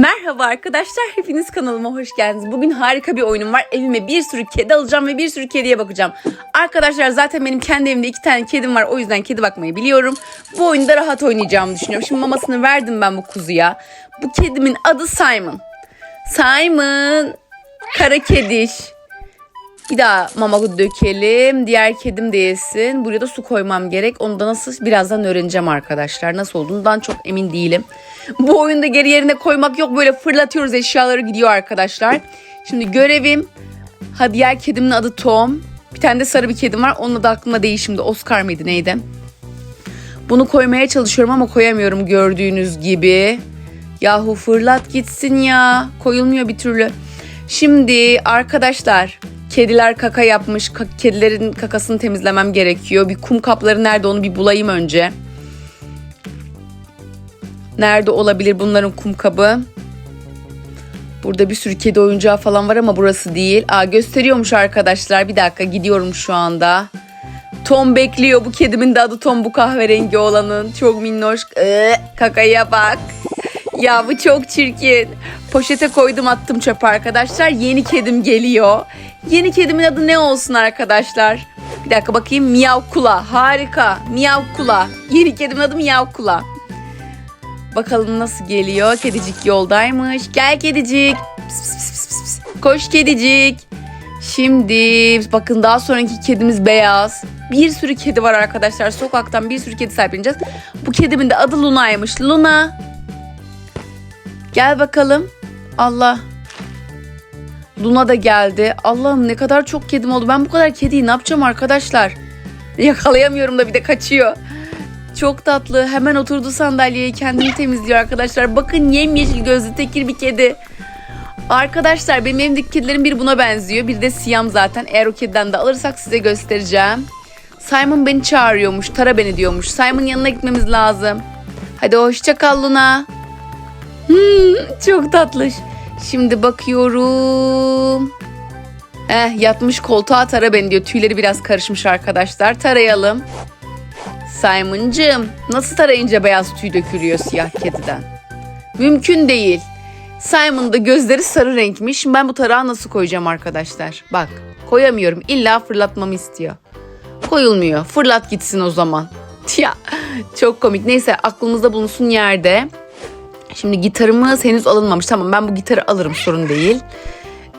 Merhaba arkadaşlar, hepiniz kanalıma hoş geldiniz. Bugün harika bir oyunum var. Evime bir sürü kedi alacağım ve bir sürü kediye bakacağım. Arkadaşlar zaten benim kendi evimde iki tane kedim var. O yüzden kedi bakmayı biliyorum. Bu oyunda rahat oynayacağımı düşünüyorum. Şimdi mamasını verdim ben bu kuzuya. Bu kedimin adı Simon. Simon. Kara kediş. Bir daha mama dökelim. Diğer kedim de yesin. Buraya da su koymam gerek. Onu da nasıl birazdan öğreneceğim arkadaşlar. Nasıl olduğundan çok emin değilim. Bu oyunda geri yerine koymak yok. Böyle fırlatıyoruz eşyaları gidiyor arkadaşlar. Şimdi görevim. Ha diğer kedimin adı Tom. Bir tane de sarı bir kedim var. Onun da aklımda değil şimdi. Oscar mıydı neydi? Bunu koymaya çalışıyorum ama koyamıyorum gördüğünüz gibi. Yahu fırlat gitsin ya. Koyulmuyor bir türlü. Şimdi arkadaşlar kediler kaka yapmış. Ka- kedilerin kakasını temizlemem gerekiyor. Bir kum kapları nerede onu bir bulayım önce. Nerede olabilir bunların kum kabı? Burada bir sürü kedi oyuncağı falan var ama burası değil. Aa gösteriyormuş arkadaşlar. Bir dakika gidiyorum şu anda. Tom bekliyor. Bu kedimin de adı Tom bu kahverengi olanın. Çok minnoş. Ee, kakaya bak. Ya bu çok çirkin. Poşete koydum attım çöpe arkadaşlar. Yeni kedim geliyor. Yeni kedimin adı ne olsun arkadaşlar? Bir dakika bakayım. Miyav Kula. Harika. Miyav Kula. Yeni kedimin adı Miyav Kula. Bakalım nasıl geliyor. Kedicik yoldaymış. Gel kedicik. Koş kedicik. Şimdi bakın daha sonraki kedimiz beyaz. Bir sürü kedi var arkadaşlar. Sokaktan bir sürü kedi sahipleneceğiz. Bu kedimin de adı Luna'ymış. Luna. Gel bakalım. Allah. Luna da geldi. Allah'ım ne kadar çok kedim oldu. Ben bu kadar kediyi ne yapacağım arkadaşlar? Yakalayamıyorum da bir de kaçıyor. Çok tatlı. Hemen oturdu sandalyeye kendini temizliyor arkadaşlar. Bakın yemyeşil gözlü tekir bir kedi. Arkadaşlar benim evimdeki kedilerin biri buna benziyor. Bir de Siyam zaten. Eğer o kediden de alırsak size göstereceğim. Simon beni çağırıyormuş. Tara beni diyormuş. Simon yanına gitmemiz lazım. Hadi hoşça kal Luna. Hmm, çok tatlış. Şimdi bakıyorum. Eh yatmış koltuğa tara beni diyor. Tüyleri biraz karışmış arkadaşlar. Tarayalım. Simon'cığım nasıl tarayınca beyaz tüy dökülüyor siyah kediden? Mümkün değil. Simon'da gözleri sarı renkmiş. Ben bu tarağı nasıl koyacağım arkadaşlar? Bak koyamıyorum. İlla fırlatmamı istiyor. Koyulmuyor. Fırlat gitsin o zaman. Ya çok komik. Neyse aklımızda bulunsun yerde. Şimdi gitarımız henüz alınmamış. Tamam ben bu gitarı alırım sorun değil.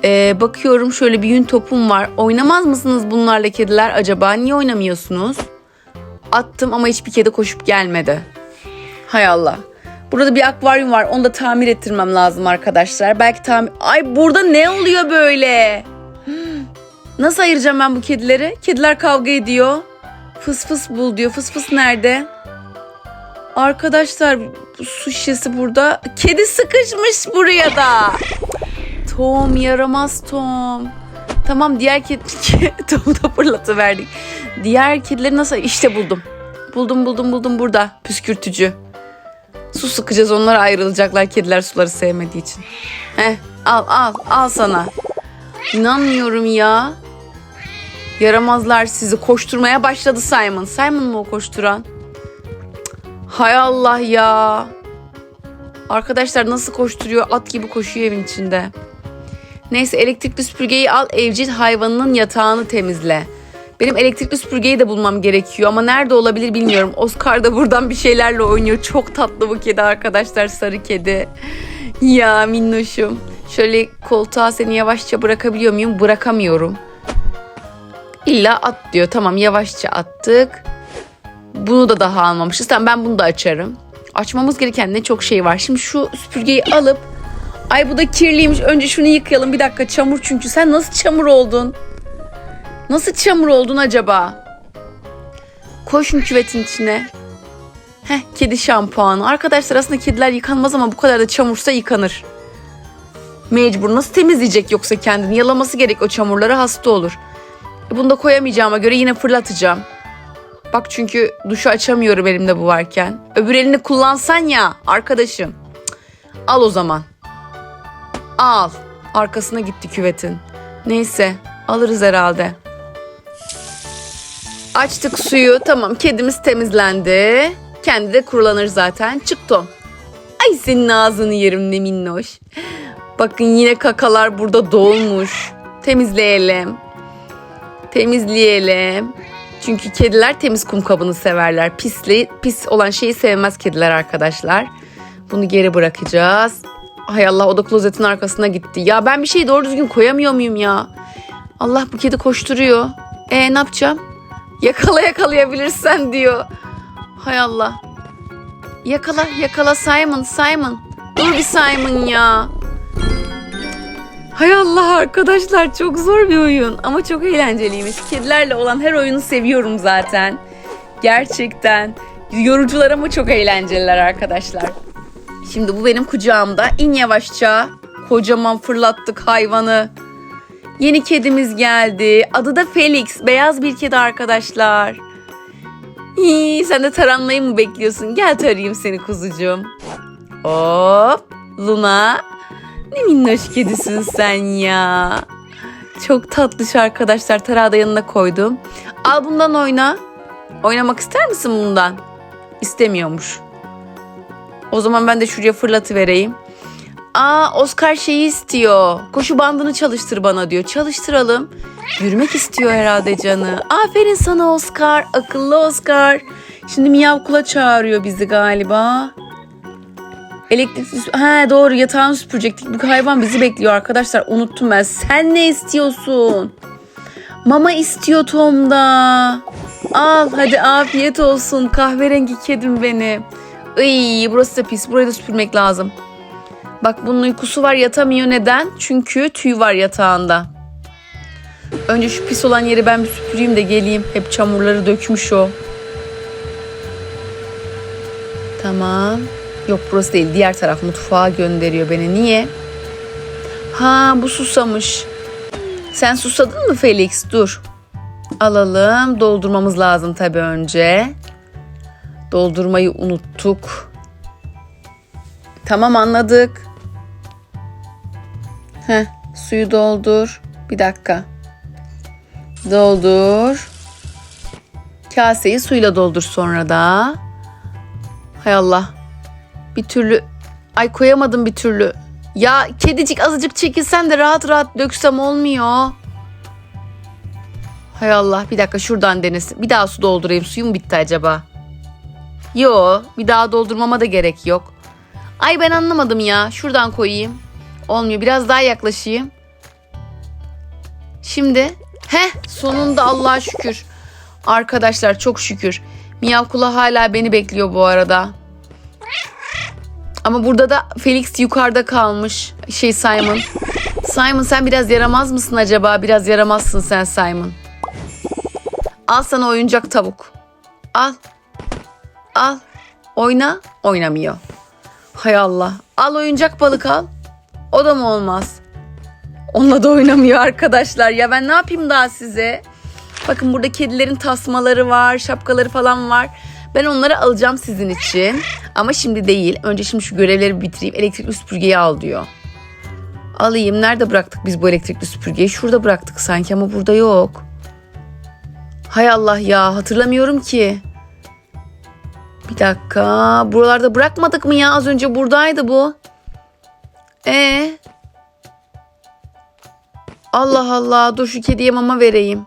Ee, bakıyorum şöyle bir yün topum var. Oynamaz mısınız bunlarla kediler acaba? Niye oynamıyorsunuz? Attım ama hiçbir kedi koşup gelmedi. Hay Allah. Burada bir akvaryum var. Onu da tamir ettirmem lazım arkadaşlar. Belki tamir... Ay burada ne oluyor böyle? Nasıl ayıracağım ben bu kedileri? Kediler kavga ediyor. Fıs fıs bul diyor. Fıs fıs nerede? Arkadaşlar su şişesi burada. Kedi sıkışmış buraya da. Tom yaramaz Tom. Tamam diğer kedi... Tom'u da fırlatıverdik. Diğer kedileri nasıl... İşte buldum. Buldum buldum buldum burada. Püskürtücü. Su sıkacağız onlar ayrılacaklar kediler suları sevmediği için. Heh al al al sana. İnanmıyorum ya. Yaramazlar sizi koşturmaya başladı Simon. Simon mu o koşturan? Hay Allah ya. Arkadaşlar nasıl koşturuyor? At gibi koşuyor evin içinde. Neyse elektrikli süpürgeyi al evcil hayvanının yatağını temizle. Benim elektrikli süpürgeyi de bulmam gerekiyor ama nerede olabilir bilmiyorum. Oscar da buradan bir şeylerle oynuyor. Çok tatlı bu kedi arkadaşlar sarı kedi. Ya minnoşum. Şöyle koltuğa seni yavaşça bırakabiliyor muyum? Bırakamıyorum. İlla at diyor. Tamam yavaşça attık. Bunu da daha almamışız. Tamam ben bunu da açarım. Açmamız gereken ne çok şey var. Şimdi şu süpürgeyi alıp Ay bu da kirliymiş. Önce şunu yıkayalım. Bir dakika çamur çünkü. Sen nasıl çamur oldun? Nasıl çamur oldun acaba? Koy şunu küvetin içine. Heh kedi şampuanı. Arkadaşlar aslında kediler yıkanmaz ama bu kadar da çamursa yıkanır. Mecbur. Nasıl temizleyecek yoksa kendini? Yalaması gerek o çamurları hasta olur. E, bunu da koyamayacağıma göre yine fırlatacağım. Bak çünkü duşu açamıyorum elimde bu varken. Öbür elini kullansan ya arkadaşım. Al o zaman. Al. Arkasına gitti küvetin. Neyse alırız herhalde. Açtık suyu. Tamam kedimiz temizlendi. Kendi de kurulanır zaten. Çık Tom. Ay senin ağzını yerim ne minnoş. Bakın yine kakalar burada dolmuş. Temizleyelim. Temizleyelim. Çünkü kediler temiz kum kabını severler. Pisli, pis olan şeyi sevmez kediler arkadaşlar. Bunu geri bırakacağız. Hay Allah o da klozetin arkasına gitti. Ya ben bir şeyi doğru düzgün koyamıyor muyum ya? Allah bu kedi koşturuyor. E ne yapacağım? Yakala yakalayabilirsen diyor. Hay Allah. Yakala yakala Simon Simon. Dur bir Simon ya. Hay Allah arkadaşlar çok zor bir oyun ama çok eğlenceliymiş. Kedilerle olan her oyunu seviyorum zaten. Gerçekten. Yorucular ama çok eğlenceliler arkadaşlar. Şimdi bu benim kucağımda. İn yavaşça. Kocaman fırlattık hayvanı. Yeni kedimiz geldi. Adı da Felix. Beyaz bir kedi arkadaşlar. İyi, sen de taranmayı mı bekliyorsun? Gel tarayayım seni kuzucuğum. Hop. Luna. Ne minnoş kedisin sen ya. Çok tatlış arkadaşlar. Tarağı da yanına koydum. Al bundan oyna. Oynamak ister misin bundan? İstemiyormuş. O zaman ben de şuraya fırlatıvereyim. Aa Oscar şeyi istiyor. Koşu bandını çalıştır bana diyor. Çalıştıralım. Yürümek istiyor herhalde canı. Aferin sana Oscar. Akıllı Oscar. Şimdi Miyav Kula çağırıyor bizi galiba. Elektrikli sü- Ha doğru yatağını süpürecektik. Bu hayvan bizi bekliyor arkadaşlar. Unuttum ben. Sen ne istiyorsun? Mama istiyor Tom da. Al hadi afiyet olsun. Kahverengi kedim benim. Iy burası da pis. Burayı da süpürmek lazım. Bak bunun uykusu var yatamıyor. Neden? Çünkü tüy var yatağında. Önce şu pis olan yeri ben bir süpüreyim de geleyim. Hep çamurları dökmüş o. Tamam. Yok burası değil. Diğer taraf mutfağa gönderiyor beni. Niye? Ha bu susamış. Sen susadın mı Felix? Dur. Alalım. Doldurmamız lazım tabii önce. Doldurmayı unuttuk. Tamam anladık. Heh, suyu doldur. Bir dakika. Doldur. Kaseyi suyla doldur sonra da. Hay Allah. Bir türlü ay koyamadım bir türlü. Ya kedicik azıcık çekilsen de rahat rahat döksem olmuyor. Hay Allah bir dakika şuradan denesin. Bir daha su doldurayım. Suyum bitti acaba? Yo bir daha doldurmama da gerek yok. Ay ben anlamadım ya. Şuradan koyayım. Olmuyor. Biraz daha yaklaşayım. Şimdi. Heh sonunda Allah'a şükür. Arkadaşlar çok şükür. Miyav Kula hala beni bekliyor bu arada. Ama burada da Felix yukarıda kalmış. Şey Simon. Simon sen biraz yaramaz mısın acaba? Biraz yaramazsın sen Simon. Al sana oyuncak tavuk. Al. Al. Oyna. Oynamıyor. Hay Allah. Al oyuncak balık al. O da mı olmaz? Onunla da oynamıyor arkadaşlar. Ya ben ne yapayım daha size? Bakın burada kedilerin tasmaları var, şapkaları falan var. Ben onları alacağım sizin için. Ama şimdi değil. Önce şimdi şu görevleri bitireyim. Elektrikli süpürgeyi al diyor. Alayım. Nerede bıraktık biz bu elektrikli süpürgeyi? Şurada bıraktık sanki ama burada yok. Hay Allah ya hatırlamıyorum ki. Bir dakika. Buralarda bırakmadık mı ya? Az önce buradaydı bu. Ee? Allah Allah. Dur şu kediye mama vereyim.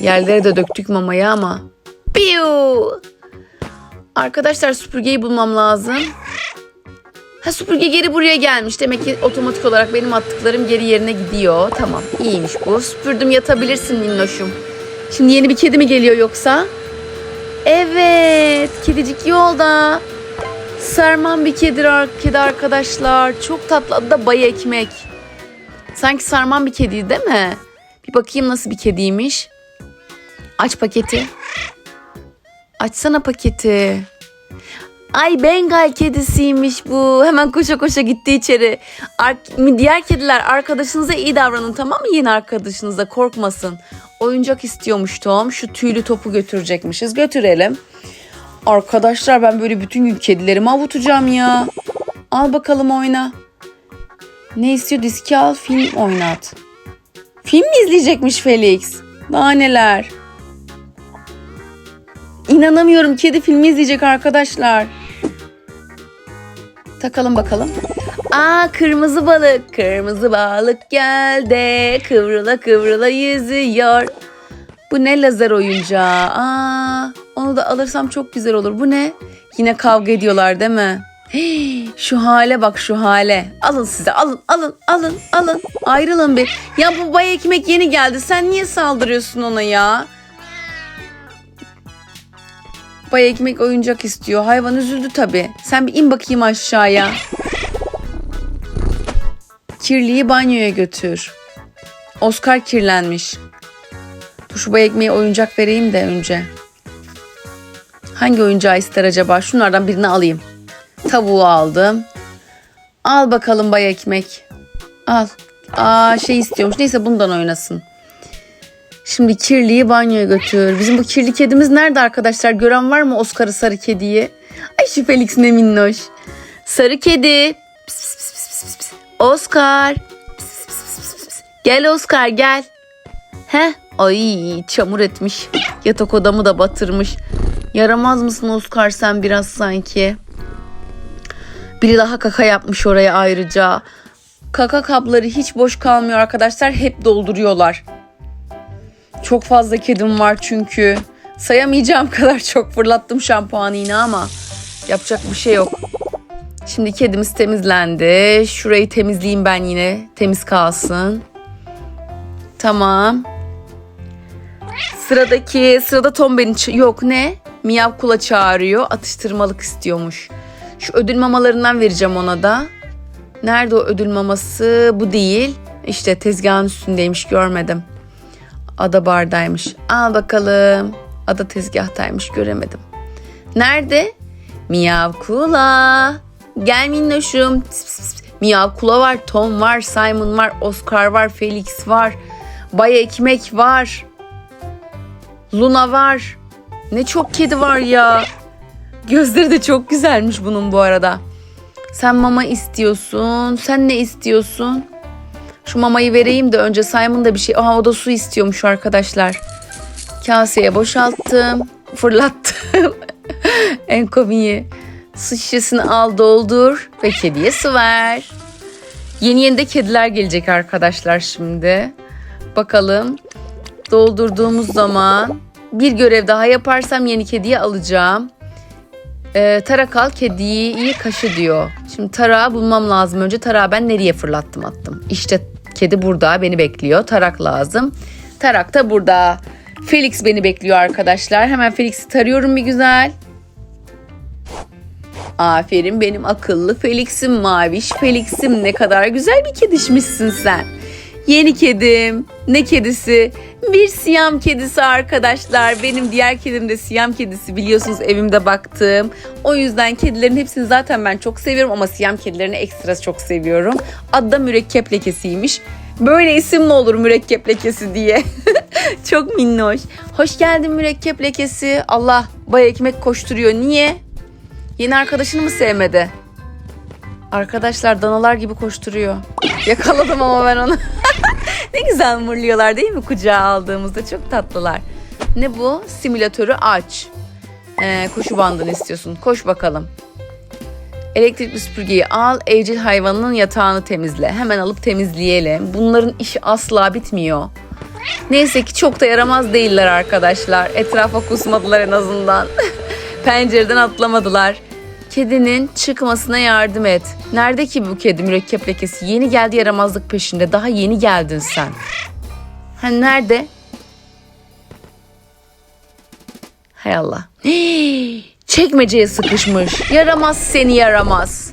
Yerlere de döktük mamayı ama. Piu! Arkadaşlar süpürgeyi bulmam lazım. Ha süpürge geri buraya gelmiş. Demek ki otomatik olarak benim attıklarım geri yerine gidiyor. Tamam iyiymiş bu. Süpürdüm yatabilirsin minnoşum. Şimdi yeni bir kedi mi geliyor yoksa? Evet kedicik yolda. Sarman bir kedi, kedi arkadaşlar. Çok tatlı adı da Bay Ekmek. Sanki sarman bir kediydi değil mi? Bir bakayım nasıl bir kediymiş. Aç paketi. Açsana paketi. Ay Bengal kedisiymiş bu. Hemen koşa koşa gitti içeri. Ar- diğer kediler arkadaşınıza iyi davranın tamam mı yeni arkadaşınıza korkmasın. Oyuncak istiyormuş Tom. Şu tüylü topu götürecekmişiz. Götürelim. Arkadaşlar ben böyle bütün gün kedilerimi avutacağım ya. Al bakalım oyna. Ne istiyor? Diski al film oynat. Film mi izleyecekmiş Felix? Daha neler? İnanamıyorum kedi filmi izleyecek arkadaşlar. takalım bakalım. Aa kırmızı balık, kırmızı balık geldi, kıvrıla kıvrıla yüzüyor. Bu ne lazer oyuncağı? Aa, onu da alırsam çok güzel olur. Bu ne? Yine kavga ediyorlar değil mi? Şu hale bak şu hale. Alın size alın alın alın alın. Ayrılın bir. Ya bu bay ekmek yeni geldi. Sen niye saldırıyorsun ona ya? Bay ekmek oyuncak istiyor. Hayvan üzüldü tabii. Sen bir in bakayım aşağıya. Kirliyi banyoya götür. Oscar kirlenmiş. Dur şu bay ekmeğe oyuncak vereyim de önce. Hangi oyuncağı ister acaba? Şunlardan birini alayım. Tavuğu aldım. Al bakalım bay ekmek. Al. Aa şey istiyormuş. Neyse bundan oynasın. Şimdi kirliyi banyoya götür. Bizim bu kirli kedimiz nerede arkadaşlar? Gören var mı Oscar'ı sarı kediyi? Ay şu Felix ne minnoş. Sarı kedi. Oscar. Gel Oscar gel. He? Ay çamur etmiş. Yatak odamı da batırmış. Yaramaz mısın Oscar sen biraz sanki? Biri daha kaka yapmış oraya ayrıca. Kaka kapları hiç boş kalmıyor arkadaşlar. Hep dolduruyorlar. Çok fazla kedim var çünkü. Sayamayacağım kadar çok fırlattım şampuanı yine ama yapacak bir şey yok. Şimdi kedimiz temizlendi. Şurayı temizleyeyim ben yine. Temiz kalsın. Tamam. Sıradaki sırada Tom beni yok ne? Miyav kula çağırıyor. Atıştırmalık istiyormuş. Şu ödül mamalarından vereceğim ona da. Nerede o ödül maması? Bu değil. İşte tezgahın üstündeymiş görmedim. Ada bardaymış. Al bakalım. Ada tezgahtaymış göremedim. Nerede? Miyav kula. Gel minnoşum. Miyav kula var, Tom var, Simon var, Oscar var, Felix var. Bay Ekmek var. Luna var. Ne çok kedi var ya. Gözleri de çok güzelmiş bunun bu arada. Sen mama istiyorsun. Sen ne istiyorsun? Şu mamayı vereyim de önce Simon da bir şey. Aha o da su istiyormuş arkadaşlar. Kaseye boşalttım. Fırlattım. en komiği. Su şişesini al doldur ve kediye su ver. Yeni yeni de kediler gelecek arkadaşlar şimdi. Bakalım doldurduğumuz zaman bir görev daha yaparsam yeni kediyi alacağım. Ee, tarak al kediyi iyi kaşı diyor. Şimdi tarağı bulmam lazım. Önce tarağı ben nereye fırlattım attım. İşte kedi burada beni bekliyor. Tarak lazım. Tarak da burada. Felix beni bekliyor arkadaşlar. Hemen Felix'i tarıyorum bir güzel. Aferin benim akıllı Felix'im maviş Felix'im ne kadar güzel bir kedişmişsin sen. Yeni kedim. Ne kedisi? Bir siyam kedisi arkadaşlar. Benim diğer kedim de siyam kedisi. Biliyorsunuz evimde baktım. O yüzden kedilerin hepsini zaten ben çok seviyorum ama siyam kedilerini ekstra çok seviyorum. Adı da mürekkep lekesiymiş. Böyle isim mi olur mürekkep lekesi diye. çok minnoş. Hoş geldin mürekkep lekesi. Allah bay ekmek koşturuyor. Niye? Yeni arkadaşını mı sevmedi? Arkadaşlar danalar gibi koşturuyor. Yakaladım ama ben onu. ne güzel mırlıyorlar değil mi kucağa aldığımızda çok tatlılar. Ne bu? Simülatörü aç. Ee, koşu bandını istiyorsun. Koş bakalım. Elektrikli süpürgeyi al, evcil hayvanının yatağını temizle. Hemen alıp temizleyelim. Bunların işi asla bitmiyor. Neyse ki çok da yaramaz değiller arkadaşlar. Etrafa kusmadılar en azından. Pencereden atlamadılar. Kedinin çıkmasına yardım et. Nerede ki bu kedi mürekkep lekesi? Yeni geldi yaramazlık peşinde. Daha yeni geldin sen. Ha nerede? Hay Allah. Hii, çekmeceye sıkışmış. Yaramaz seni yaramaz.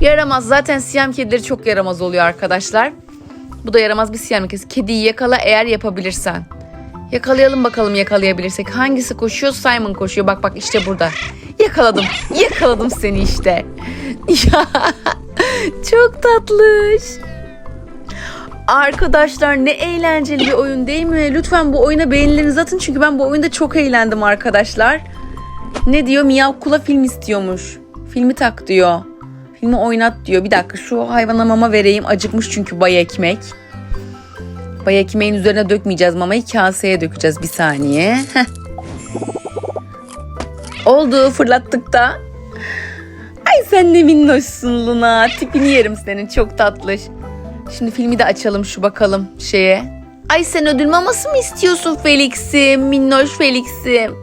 Yaramaz. Zaten siyam kedileri çok yaramaz oluyor arkadaşlar. Bu da yaramaz bir siyam lekesi. Kediyi yakala eğer yapabilirsen. Yakalayalım bakalım yakalayabilirsek. Hangisi koşuyor? Simon koşuyor. Bak bak işte burada. Yakaladım. Yakaladım seni işte. Ya çok tatlış. Arkadaşlar ne eğlenceli bir oyun değil mi? Lütfen bu oyuna beğenilerinizi atın çünkü ben bu oyunda çok eğlendim arkadaşlar. Ne diyor? Miyav Kula film istiyormuş. Filmi tak diyor. Filmi oynat diyor. Bir dakika şu hayvana mama vereyim. Acıkmış çünkü bay ekmek. Bay ekmeğin üzerine dökmeyeceğiz mamayı kaseye dökeceğiz bir saniye. Heh. Oldu fırlattık da. Ay sen ne minnoşsun Luna. Tipini yerim senin çok tatlış. Şimdi filmi de açalım şu bakalım şeye. Ay sen ödül maması mı istiyorsun Felix'im? Minnoş Felix'im.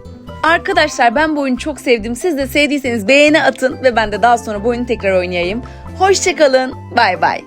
Arkadaşlar ben bu oyunu çok sevdim. Siz de sevdiyseniz beğeni atın ve ben de daha sonra bu oyunu tekrar oynayayım. Hoşçakalın. Bay bay.